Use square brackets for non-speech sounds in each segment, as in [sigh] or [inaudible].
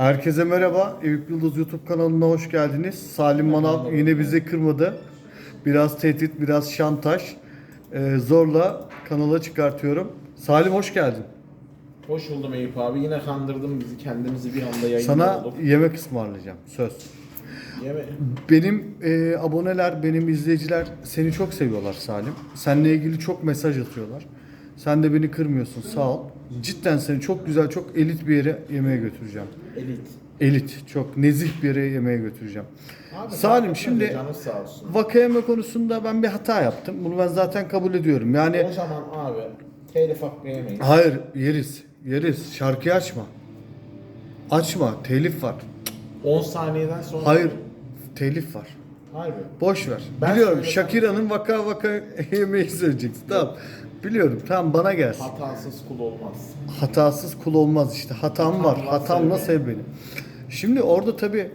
Herkese merhaba. Eyüp Yıldız YouTube kanalına hoş geldiniz. Salim Manav yine bizi kırmadı. Biraz tehdit, biraz şantaj. Ee, zorla kanala çıkartıyorum. Salim hoş geldin. Hoş buldum Eyüp abi. Yine kandırdın bizi. Kendimizi bir anda yayında Sana bulduk. yemek ısmarlayacağım. Söz. Yeme. Benim e, aboneler, benim izleyiciler seni çok seviyorlar Salim. Seninle ilgili çok mesaj atıyorlar. Sen de beni kırmıyorsun sağ ol. Cidden seni çok güzel, çok elit bir yere yemeğe götüreceğim. Elit. Elit, çok nezih bir yere yemeğe götüreceğim. Abi, Salim şimdi sağ olsun. Vakayeme konusunda ben bir hata yaptım. Bunu ben zaten kabul ediyorum. Yani O zaman abi telif hakkı yemeyin. hayır yeriz. Yeriz. Şarkıyı açma. Açma. Telif var. 10 saniyeden sonra. Hayır. Telif var. Harbi. Boş ver. Ben Biliyorum söylesem- Shakira'nın vaka vaka [laughs] yemeği söyleyeceksin. Tamam. Biliyorum. Tamam bana gelsin. Hatasız kul olmaz. Hatasız kul olmaz işte. Hatam Hatam var. var, Hatamla sev sev beni. Şimdi orada tabii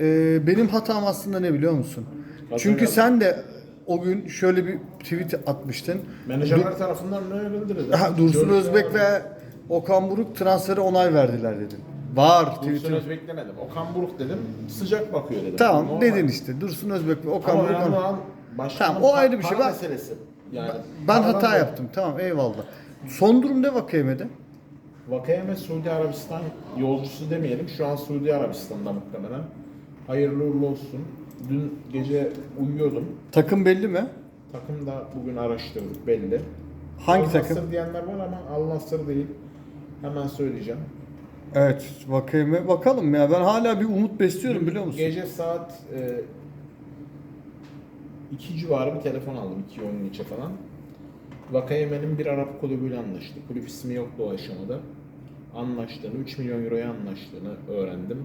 e, benim hatam aslında ne biliyor musun? Gaza Çünkü geldim. sen de o gün şöyle bir tweet atmıştın. Menajerler tarafından ne bildirildi? Ha, Dursun Özbek var. ve Okan Buruk transfere onay verdiler dedin. Var Dursun Twitter. Özbek demedim. Okan Buruk dedim. Sıcak bakıyor dedim. Tamam Normal. dedin işte. Dursun Özbek ve Okan Ama Buruk. önemli olan başkanın Tamam, o pa- ayrı bir şey. para Ben- meselesi. Yani Ben paradan hata da- yaptım. Tamam eyvallah. Son durum ne Vakayeme'de? Vakayeme Suudi Arabistan yolcusu demeyelim. Şu an Suudi Arabistan'da muhtemelen. Hayırlı uğurlu olsun. Dün gece uyuyordum. Takım belli mi? Takım da bugün araştırdık belli. Hangi Al takım? Nassr diyenler var ama Al Nassr değil. Hemen söyleyeceğim. Evet Vakayeme. Bakalım ya ben hala bir umut besliyorum biliyor musun? Gece saat e, 2 civarı bir telefon aldım. 2 10 geçe falan. Vakayeme'nin bir Arap kulübüyle anlaştı. Kulüp ismi yoktu o aşamada. Anlaştığını, 3 milyon euroya anlaştığını öğrendim.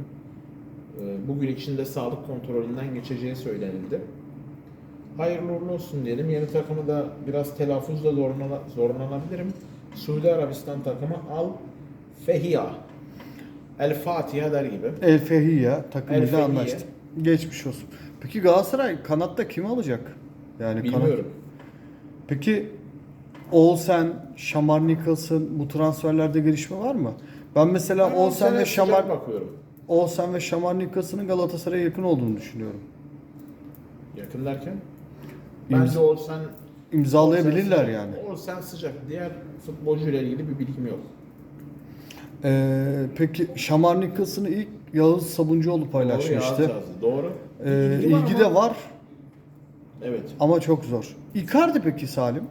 E, Bugün içinde sağlık kontrolünden geçeceği söylenildi. Hayırlı uğurlu olsun diyelim. Yeni takımı da biraz telaffuzla zorlana, zorlanabilirim. Suudi Arabistan takımı Al Fehiya. El Fatiha der gibi. El Fehiyya El takımıyla Fehiyye. anlaştı. Geçmiş olsun. Peki Galatasaray kanatta kimi alacak? Yani kanat- Bilmiyorum. Peki Olsen, Şamar Nicholson bu transferlerde gelişme var mı? Ben mesela Ben Olsen ve Şamar bakıyorum. Olsen ve Şamar Nicholson'ın Galatasaray'a yakın olduğunu düşünüyorum. Yakın derken? İmza- Bence Olsen İmzalayabilirler Olsen sıcak. yani. Olsen sıcak. Diğer futbolcuyla ilgili bir bilgim yok. Ee, peki Şamar Nicholson'ı ilk Yağız Sabuncuoğlu Doğru paylaşmıştı. ya, Doğru. Ee, İlgi var ilgi ama- de var Evet. ama çok zor. Icardi peki Salim?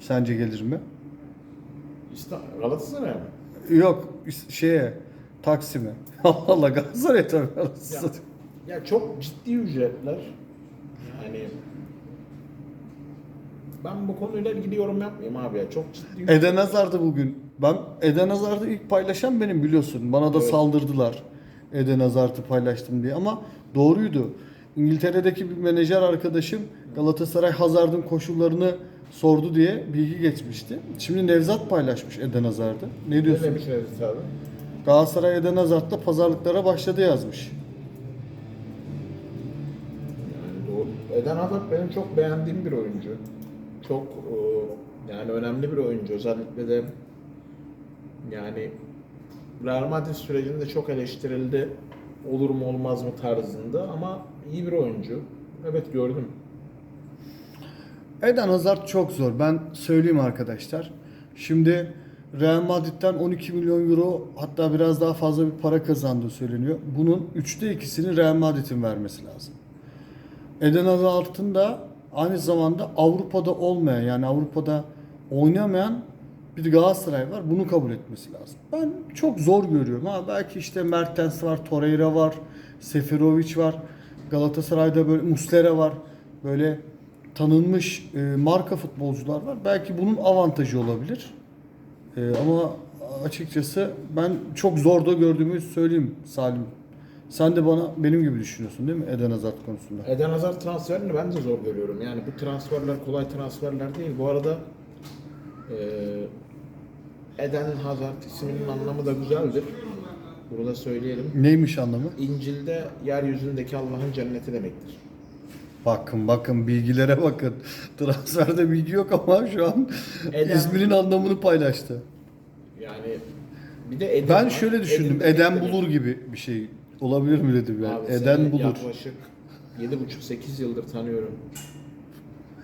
Sence gelir mi? İsta- Galatasaray mı? Yok şeye Taksim'e. [laughs] Allah Allah Galatasaray tabii. Ya, satayım. ya çok ciddi ücretler. Yani ben bu konuyla ilgili yorum yapmayayım abi ya. Çok ciddi ücret- Eden Hazard'ı bugün. Ben Eden Hazard'ı ilk paylaşan benim biliyorsun. Bana da Evet. saldırdılar. Eden Hazard'ı paylaştım diye ama doğruydu. İngiltere'deki bir menajer arkadaşım Galatasaray Hazard'ın koşullarını sordu diye bilgi geçmişti. Şimdi Nevzat paylaşmış Eden Hazard'ı. Ne Ne diyorsun? demiş Nevzat abi? Galatasaray Eden Hazard'da pazarlıklara başladı yazmış. Yani doğru. Eden Hazard benim çok beğendiğim bir oyuncu. Çok e, yani önemli bir oyuncu. Özellikle de yani Real Madrid sürecinde çok eleştirildi. Olur mu olmaz mı tarzında ama iyi bir oyuncu. Evet gördüm. Eden Hazard çok zor. Ben söyleyeyim arkadaşlar. Şimdi Real Madrid'den 12 milyon euro hatta biraz daha fazla bir para kazandığı söyleniyor. Bunun üçte ikisini Real Madrid'in vermesi lazım. Eden Hazard'ın da aynı zamanda Avrupa'da olmayan yani Avrupa'da oynamayan bir Galatasaray var. Bunu kabul etmesi lazım. Ben çok zor görüyorum. Ha belki işte Mertens var, Torreira var, Seferovic var. Galatasaray'da böyle Muslera var. Böyle tanınmış e, marka futbolcular var. Belki bunun avantajı olabilir. E, ama açıkçası ben çok zor da gördüğümü söyleyeyim Salim. Sen de bana benim gibi düşünüyorsun değil mi Eden Hazard konusunda? Eden Hazard transferini ben de zor görüyorum. Yani bu transferler kolay transferler değil. Bu arada e, Eden Hazard isminin anlamı da güzeldir. Bunu da söyleyelim. Neymiş anlamı? İncil'de yeryüzündeki Allah'ın cenneti demektir. Bakın bakın bilgilere bakın. [laughs] Transferde bilgi yok ama şu an Eden- isminin anlamını paylaştı. Yani Bir de Eden Ben var. şöyle düşündüm. Eden bekledim. bulur gibi bir şey olabilir mi dedim yani. Abi Eden bulur. Yaklaşık 7,5-8 yıldır tanıyorum.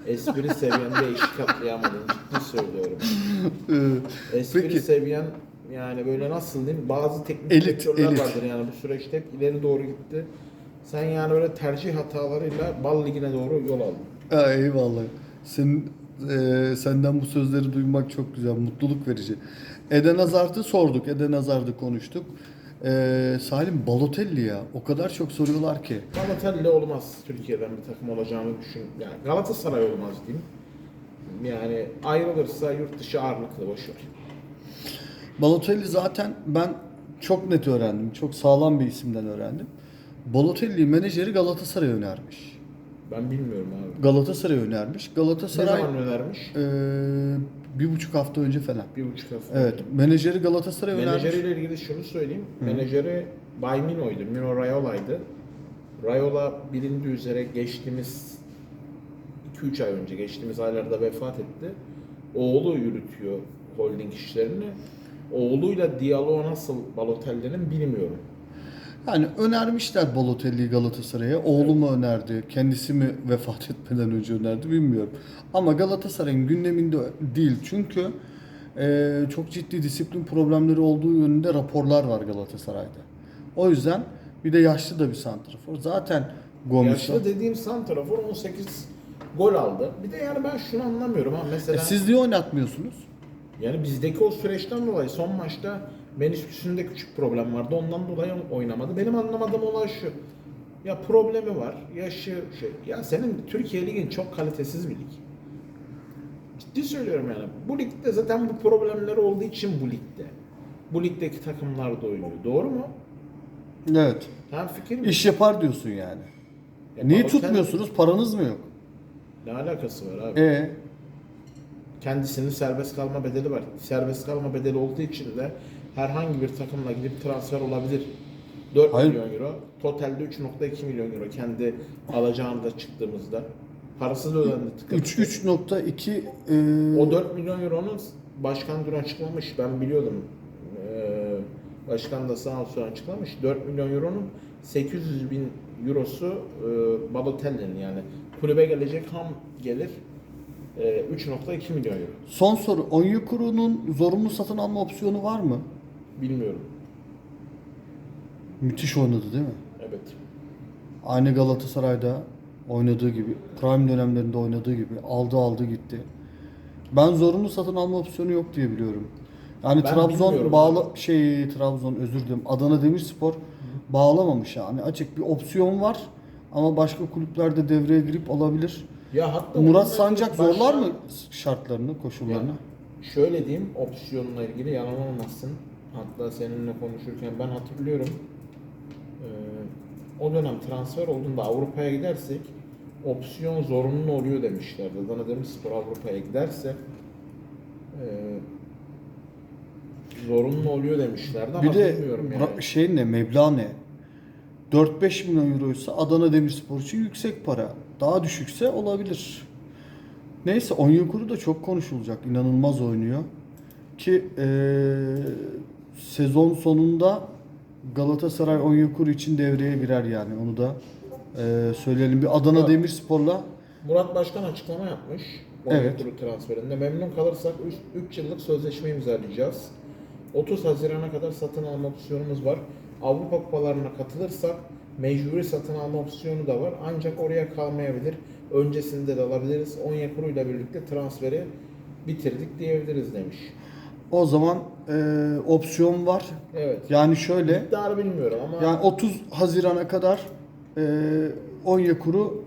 Espri seviyende eşik atlayamadın. Ciddi söylüyorum. Espri Peki. seviyen yani böyle nasıl diyeyim bazı teknik Elit, direktörler elit. vardır yani bu süreçte hep ileri doğru gitti. Sen yani öyle tercih hatalarıyla bal ligine doğru yol aldın. Ha, eyvallah. Senin, e, senden bu sözleri duymak çok güzel, mutluluk verici. Eden Hazard'ı sorduk, Eden Hazard'ı konuştuk. E, Salim Balotelli ya, o kadar çok soruyorlar ki. Balotelli olmaz Türkiye'den bir takım olacağını düşün. Yani Galatasaray olmaz diyeyim. Yani ayrılırsa yurt dışı ağırlıklı boşver. Balotelli zaten ben çok net öğrendim, çok sağlam bir isimden öğrendim. Balotelli menajeri Galatasaray'a önermiş. Ben bilmiyorum abi. Galatasaray'a önermiş. Ne Galatasaray zaman önermiş? e, bir buçuk hafta önce falan. Bir buçuk hafta. Evet, menajeri Galatasaray'a önermiş. Menajeriyle ilgili şunu söyleyeyim. Menajeri Bay Mino'ydu. Mino Rayola'ydı. Rayola bilindiği üzere geçtiğimiz 2-3 ay önce, geçtiğimiz aylarda vefat etti. Oğlu yürütüyor holding işlerini. Oğluyla diyaloğu nasıl Balotelli'nin bilmiyorum. Yani önermişler Balotelli'yi Galatasaray'a. Oğlu mu önerdi, kendisi mi vefat etmeden önce önerdi bilmiyorum. Ama Galatasaray'ın gündeminde değil. Çünkü e, çok ciddi disiplin problemleri olduğu yönünde raporlar var Galatasaray'da. O yüzden bir de yaşlı da bir santrafor. Zaten Gomis Yaşlı dediğim santrafor 18 gol aldı. Bir de yani ben şunu anlamıyorum ha E, mesela siz niye oynatmıyorsunuz? yani bizdeki o süreçten dolayı son maçta menisküsünde küçük problem vardı. Ondan dolayı oynamadı. Benim anlamadığım olay şu. Ya problemi var. Yaşı şey. Ya senin Türkiye Ligi'nin çok kalitesiz bir lig. Ciddi söylüyorum yani. Bu ligde zaten bu problemleri olduğu için bu ligde. Bu ligdeki takımlar da oynuyor. Doğru mu? Evet. Hem fikir mi? İş yapar diyorsun yani. Ya Niye tutmuyorsunuz? Paranız mı yok? Ne alakası var abi? E kendisinin serbest kalma bedeli var. Serbest kalma bedeli olduğu için de herhangi bir takımla gidip transfer olabilir. 4 Hayır. milyon euro. Totalde 3.2 milyon euro kendi alacağında çıktığımızda. Parası da ödendi. tıkır 3 tıkır. 3.2 e, O 4 milyon euronun başkan dün açıklamış. Ben biliyordum. Ee, başkan da sağ olsun açıklamış. 4 milyon euronun 800 bin eurosu e, Balotelli'nin yani kulübe gelecek ham gelir e, 3.2 milyon euro. Son soru. Onyekuru'nun zorunlu satın alma opsiyonu var mı? Bilmiyorum. Müthiş oynadı değil mi? Evet. Aynı Galatasaray'da oynadığı gibi, prime dönemlerinde oynadığı gibi aldı aldı gitti. Ben zorunlu satın alma opsiyonu yok diye biliyorum. Yani Ben Trabzon bağla şey Trabzon özür dilerim. Adana Demirspor bağlamamış yani. Açık bir opsiyon var ama başka kulüpler de devreye girip alabilir. Ya hatta Murat Sancak başka- zorlar mı şartlarını, koşullarını? Ya, şöyle diyeyim, opsiyonla ilgili yalan olmasın. Hatta seninle konuşurken ben hatırlıyorum. Ee, o dönem transfer olduğunda Avrupa'ya gidersek opsiyon zorunlu oluyor demişlerdi. Adana Demirspor Avrupa'ya giderse e, zorunlu oluyor demişlerdi ama Bir de bilmiyorum yani. şey ne, meblağ ne? 4-5 milyon euroysa Adana Demirspor için yüksek para. Daha düşükse olabilir. Neyse Onyekuru da çok konuşulacak. İnanılmaz oynuyor. Ki eee, sezon sonunda Galatasaray Onyekuru için devreye girer yani. Onu da eee, söyleyelim. Bir Adana Evet. Demirspor'la Murat Başkan açıklama yapmış. Evet. Evet. transferinde. Memnun kalırsak 3 yıllık sözleşme imzalayacağız. 30 Haziran'a kadar satın alma opsiyonumuz var. Avrupa kupalarına katılırsak mecburi satın alma opsiyonu da var. Ancak oraya kalmayabilir. Öncesinde de alabiliriz. Onyekuru ile birlikte transferi bitirdik diyebiliriz demiş. O zaman eee, opsiyon var. Evet. Yani şöyle Miktarı bilmiyorum ama Yani 30 Haziran'a kadar e, Onyekuru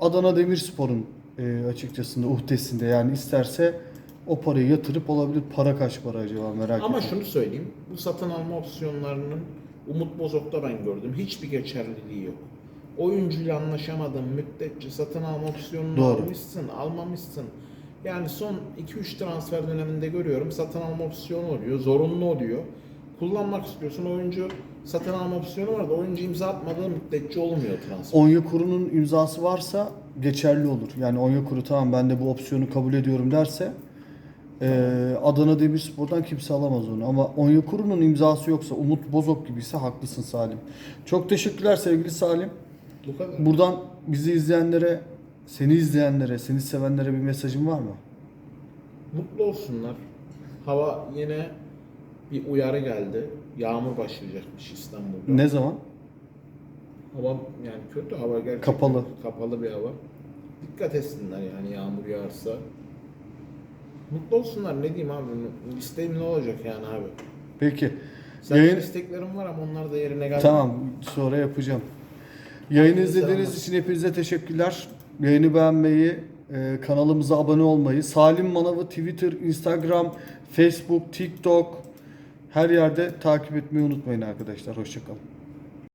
Adana Demirspor'un e, açıkçası uhdesinde yani isterse o parayı yatırıp olabilir. Para kaç para acaba merak Ama ettim. şunu söyleyeyim. Bu satın alma opsiyonlarının Umut Bozok'ta ben gördüm. Hiçbir geçerliliği yok. Oyuncuyla anlaşamadığın müddetçe satın alma opsiyonunu Doğru. almışsın, almamışsın. Yani son 2-3 transfer döneminde görüyorum satın alma opsiyonu oluyor, zorunlu oluyor. Kullanmak istiyorsun oyuncu satın alma opsiyonu var da oyuncu imza atmadığı müddetçe olmuyor transfer. Onyekuru'nun imzası varsa geçerli olur. Yani Onyekuru tamam ben de bu opsiyonu kabul ediyorum derse Ee, Adana Demirspor'dan kimse alamaz onu. Ama Onyekuru'nun imzası yoksa Umut Bozok gibiyse haklısın Salim. Çok teşekkürler sevgili Salim. Bu kadar. Buradan bizi izleyenlere, seni izleyenlere, seni sevenlere bir mesajın var mı? Mutlu olsunlar. Hava yine bir uyarı geldi. Yağmur başlayacakmış İstanbul'da. Ne zaman? Hava yani kötü hava gerçekten. Kapalı. Kapalı bir hava. Dikkat etsinler yani yağmur yağarsa. Mutlu olsunlar ne diyeyim abi. İsteğim ne olacak yani abi. Peki. Senin Yayın... isteklerim var ama onlar da yerine geldi. Tamam, sonra yapacağım. Yayını izlediğiniz için hepinize teşekkürler. Yayını beğenmeyi, e, kanalımıza abone olmayı, Salim Manav'ı Twitter, Instagram, Facebook, TikTok her yerde takip etmeyi unutmayın arkadaşlar. Hoşçakalın.